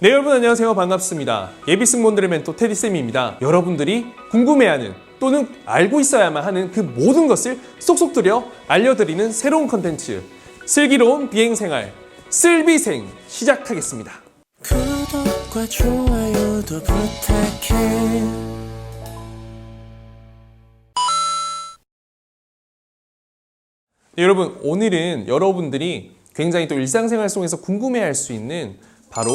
네 여러분 안녕하세요. 반갑습니다. 예비 승무원들의 멘토 테디쌤입니다. 여러분들이 궁금해하는 또는 알고 있어야만 하는 그 모든 것을 쏙쏙 들여 알려드리는 새로운 컨텐츠 슬기로운 비행생활 쓸비생 시작하겠습니다. 구독과 좋아요도 부탁해. 네, 여러분 오늘은 여러분들이 굉장히 또 일상생활 속에서 궁금해할 수 있는 바로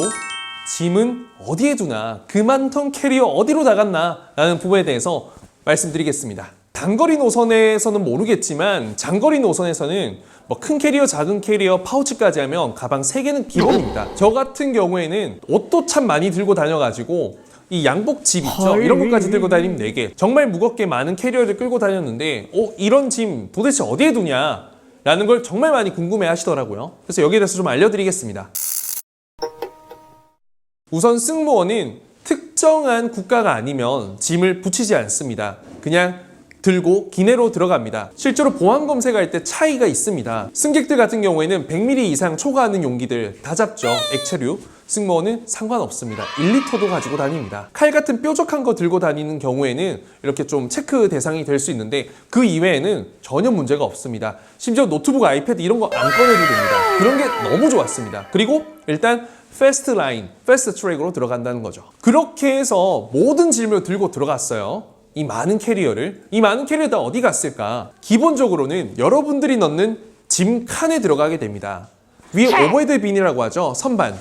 짐은 어디에 두나? 그 많던 캐리어 어디로 나갔나? 라는 부분에 대해서 말씀드리겠습니다. 단거리 노선에서는 모르겠지만 장거리 노선에서는 뭐 큰 캐리어 작은 캐리어 파우치까지 하면 가방 3개는 기본입니다. 저 같은 경우에는 옷도 참 많이 들고 다녀가지고 이 양복 집 있죠? 이런 것까지 들고 다니면 4개. 정말 무겁게 많은 캐리어를 끌고 다녔는데 어 이런 짐 도대체 어디에 두냐? 라는 걸 정말 많이 궁금해 하시더라고요. 그래서 여기에 대해서 좀 알려드리겠습니다 우선 승무원은 특정한 국가가 아니면 짐을 붙이지 않습니다. 그냥 들고 기내로 들어갑니다. 실제로 보안 검색할 때 차이가 있습니다. 승객들 같은 경우에는 100ml 이상 초과하는 용기들 다 잡죠. 액체류. 승무원은 상관없습니다. 1리터도 가지고 다닙니다. 칼 같은 뾰족한 거 들고 다니는 경우에는 이렇게 좀 체크 대상이 될 수 있는데 그 이외에는 전혀 문제가 없습니다. 심지어 노트북, 아이패드 이런 거 안 꺼내도 됩니다. 그런 게 너무 좋았습니다. 그리고 일단 패스트 라인, 패스트 트랙으로 들어간다는 거죠. 그렇게 해서 모든 짐을 들고 들어갔어요. 이 많은 캐리어를. 이 많은 캐리어 다 어디 갔을까? 기본적으로는 여러분들이 넣는 짐 칸에 들어가게 됩니다. 위에 오버헤드 빈이라고 하죠. 선반.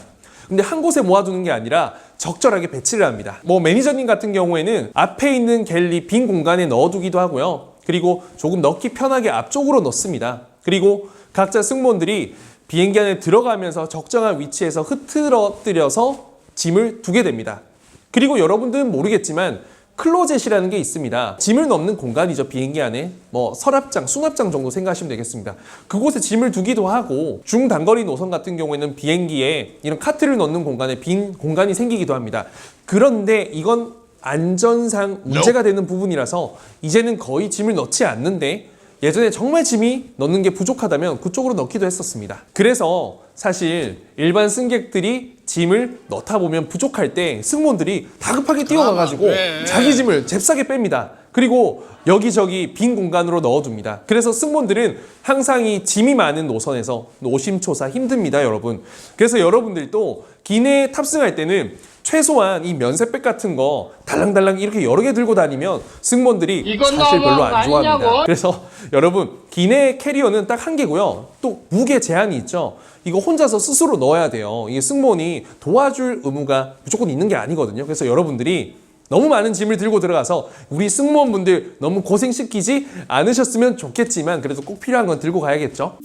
근데 한 곳에 모아두는 게 아니라 적절하게 배치를 합니다. 뭐 매니저님 같은 경우에는 앞에 있는 갤리 빈 공간에 넣어두기도 하고요. 그리고 조금 넣기 편하게 앞쪽으로 넣습니다. 그리고 각자 승무원들이 비행기 안에 들어가면서 적정한 위치에서 흐트러뜨려서 짐을 두게 됩니다. 그리고 여러분들은 모르겠지만 클로젯이라는 게 있습니다. 짐을 넣는 공간이죠. 비행기 안에 뭐 서랍장, 수납장 정도 생각하시면 되겠습니다. 그곳에 짐을 두기도 하고 중단거리 노선 같은 경우에는 비행기에 이런 카트를 넣는 공간에 빈 공간이 생기기도 합니다. 그런데 이건 안전상 문제가 되는 부분이라서 이제는 거의 짐을 넣지 않는데 예전에 정말 짐이 넣는 게 부족하다면 그쪽으로 넣기도 했었습니다. 그래서 사실 일반 승객들이 짐을 넣다 보면 부족할 때 승무원들이 다급하게 뛰어가가지고 자기 짐을 잽싸게 뺍니다. 그리고 여기저기 빈 공간으로 넣어둡니다. 그래서 승무원들은 항상 이 짐이 많은 노선에서 노심초사 힘듭니다, 여러분. 그래서 여러분들도 기내에 탑승할 때는 최소한 이 면세백 같은 거 달랑달랑 이렇게 여러 개 들고 다니면 승무원들이 사실 별로 안 좋아합니다. 아니냐고? 그래서 여러분 기내 캐리어는 딱 한 개고요. 또 무게 제한이 있죠. 이거 혼자서 스스로 넣어야 돼요. 이게 승무원이 도와줄 의무가 무조건 있는 게 아니거든요. 그래서 여러분들이 너무 많은 짐을 들고 들어가서 우리 승무원분들 너무 고생시키지 않으셨으면 좋겠지만 그래도 꼭 필요한 건 들고 가야겠죠.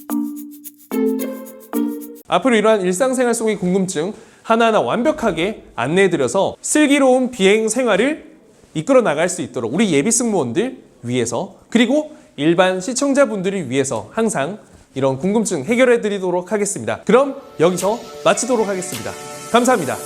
앞으로 이러한 일상생활 속의 궁금증 하나하나 완벽하게 안내해드려서 슬기로운 비행 생활을 이끌어 나갈 수 있도록 우리 예비 승무원들 위해서 그리고 일반 시청자분들을 위해서 항상 이런 궁금증 해결해 드리도록 하겠습니다. 그럼 여기서 마치도록 하겠습니다. 감사합니다.